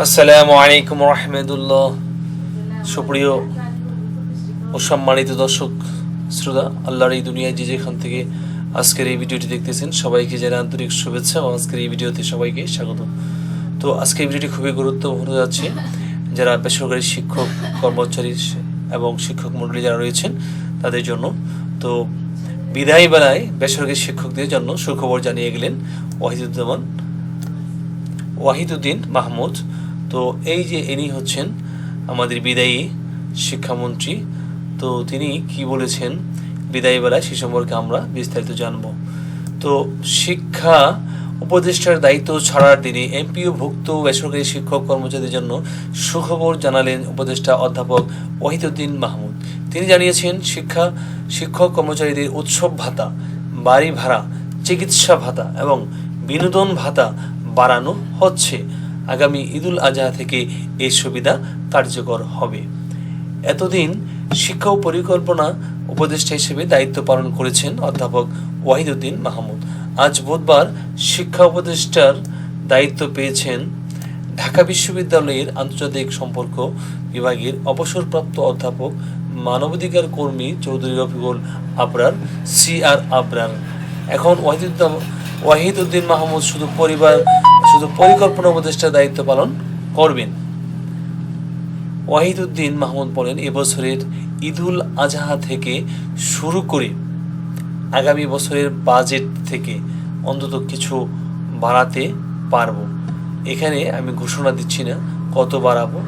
আসসালামু আলাইকুম রহমতুল্লাহ। সুপ্রিয় ও সম্মানিত দর্শক, শ্রোতা, আল্লাহর এই দুনিয়ায় যে যেখান থেকে আজকের এই ভিডিওটি দেখতেছেন, সবাইকে জানাই আন্তরিক শুভেচ্ছা ও আজকের এই ভিডিওতে সবাইকে স্বাগত। তো আজকের ভিডিওটি খুবই গুরুত্বপূর্ণ যাচ্ছে। যারা বেসরকারি শিক্ষক, কর্মচারী এবং শিক্ষক মণ্ডলী যারা রয়েছেন, তাদের জন্য। তো বিদায় বেলায় বেসরকারি শিক্ষকদের জন্য সুখবর জানিয়ে গেলেন ওয়াহিদুজ্জামান, ওয়াহিদুদ্দিন মাহমুদ। তো এই যে ইনি হচ্ছেন আমাদের বিদায়ী শিক্ষামন্ত্রী, তো তিনি কি বলেছেন? বিদায়ী বেলায় সে সম্পর্কে আমরা বিস্তারিত জানব। তো শিক্ষা উপদেষ্টার দায়িত্ব ছাড়ার দিনে এমপিও ভুক্ত বেসরকারি শিক্ষক কর্মচারীদের জন্য সুখবর জানালেন উপদেষ্টা অধ্যাপক ওয়াহিদুদ্দিন মাহমুদ। তিনি জানিয়েছেন, শিক্ষা শিক্ষক কর্মচারীদের উৎসব ভাতা, বাড়ি ভাড়া, চিকিৎসা ভাতা এবং বিনোদন ভাতা বাড়ানো হচ্ছে। আগামী ঈদুল আজহা থেকে এই সুবিধা কার্যকর হবে। এতদিন শিক্ষা ও পরিকল্পনা উপদেষ্টা হিসেবে দায়িত্ব পালন করেছেন অধ্যাপক ওয়াহিদুদ্দিন মাহমুদ। আজ বুধবার শিক্ষা উপদেষ্টার দায়িত্ব পেয়েছেন ঢাকা বিশ্ববিদ্যালয়ের আন্তর্জাতিক সম্পর্ক বিভাগের অবসরপ্রাপ্ত অধ্যাপক মানবাধিকার কর্মী চৌধুরী রফিকুল আবরার, সি আর আবরার। এখন ওয়াহিদুদ্দিন ওয়াহিদুদ্দিন মাহমুদ শুধু পরিবার পরিকল্পনা উপদেষ্টার দায়িত্ব পালন করবেন। ওয়াহিদুদ্দিন মাহমুদ বলেন, এবছরের ঈদুল আজহা থেকে শুরু করে আগামী বছরের বাজেট থেকে অন্তত কিছু বাড়াতে পারব। এখানে আমি ঘোষণা দিচ্ছি না কত বাড়াবো।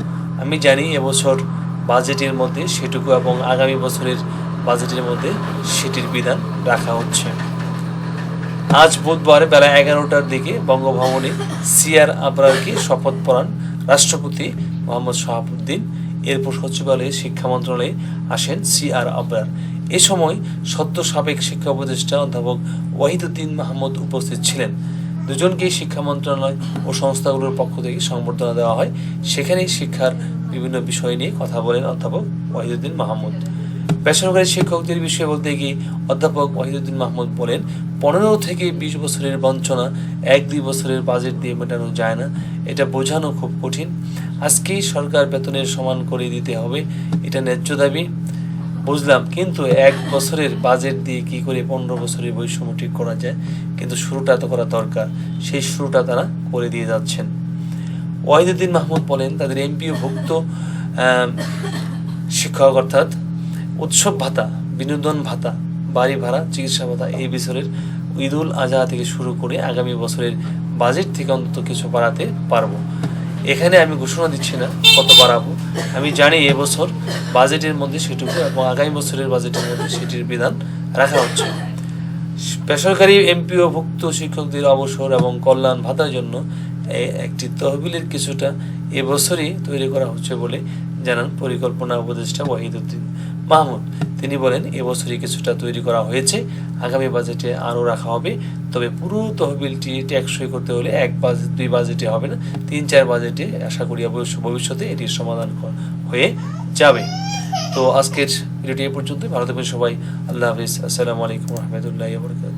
আমি জানি এবছর বাজেটের মধ্যে সেটুকু এবং আগামী বছরের বাজেটের মধ্যে সেটির বিধান রাখা হচ্ছে। আজ বুধবার বেলা এগারোটার দিকে বঙ্গভবনে সিআর আবরারকে শপথ পড়ান রাষ্ট্রপতি মোহাম্মদ শাহাবুদ্দিন। এরপর সচিবালয়ে শিক্ষা মন্ত্রণালয়ে আসেন সিআর আবরার। এ সময় সদ্য সাবেক শিক্ষা উপদেষ্টা অধ্যাপক ওয়াহিদুদ্দিন মাহমুদ উপস্থিত ছিলেন। দুজনকেই শিক্ষা মন্ত্রণালয় ও সংস্থাগুলোর পক্ষ থেকে সংবর্ধনা দেওয়া হয়। সেখানেই শিক্ষার বিভিন্ন বিষয় নিয়ে কথা বলেন অধ্যাপক ওয়াহিদুদ্দিন মাহমুদ। বেসরকারি শিক্ষকদের বিষয়ে বলতে গিয়ে অধ্যাপক ওয়াহিদুদ্দিন মাহমুদ বলেন, পনেরো থেকে বিশ বছরের বঞ্চনা এক দুই বছরের বাজেট দিয়ে মেটানো যায় না। এটা বোঝানো খুব কঠিন। আজকেই সরকার বেতনের সমান করে দিতে হবে, এটা ন্যায্য দাবি। বুঝলাম, কিন্তু এক বছরের বাজেট দিয়ে কি করে পনেরো বছরের বৈষম্য ঠিক করা যায়? কিন্তু শুরুটা তো করা দরকার। সেই শুরুটা তারা করে দিয়ে যাচ্ছেন। ওয়াহিদুদ্দিন মাহমুদ বলেন, তাদের এমপিও ভুক্ত শিক্ষক অর্থাৎ উৎসব ভাতা, বিনোদন ভাতা, বাড়ি ভাড়া, চিকিৎসা ভাতা এই বছরের ঈদুল আজহা থেকে শুরু করে আগামী বছরের বাজেট থেকে অন্তত কিছু বাড়াতে পারব। এখানে আমি ঘোষণা দিচ্ছি না কত বাড়াবো। আমি জানি এবছর বাজেটের মধ্যে সেটুকু এবং আগামী বছরের বাজেটের মধ্যে সেটির বিধান রাখা হচ্ছে। বেসরকারি এমপিও ভুক্ত শিক্ষকদের অবসর এবং কল্যাণ ভাতার জন্য একটি তহবিলের কিছুটা এবছরই তৈরি করা হচ্ছে বলে জানান পরিকল্পনা উপদেষ্টা ওয়াহিদুদ্দিন মাহমুদ। তিনি বলেন, এবছরই কিছুটা তৈরি করা হয়েছে, আগামী বাজেটে আরও রাখা হবে, তবে পুরো তহবিলটি টেকসই করতে হলে এক বাজেট দুই বাজেটে হবে না, তিন চার বাজেটে আশা করি ভবিষ্যতে এটির সমাধান হয়ে যাবে। তো আজকের ভিডিওটি এ পর্যন্ত ভালো থাকবেন সবাই। আল্লাহ হাফিজ। আসসালামু আলাইকুম রহমতুল্লাহ বরকাত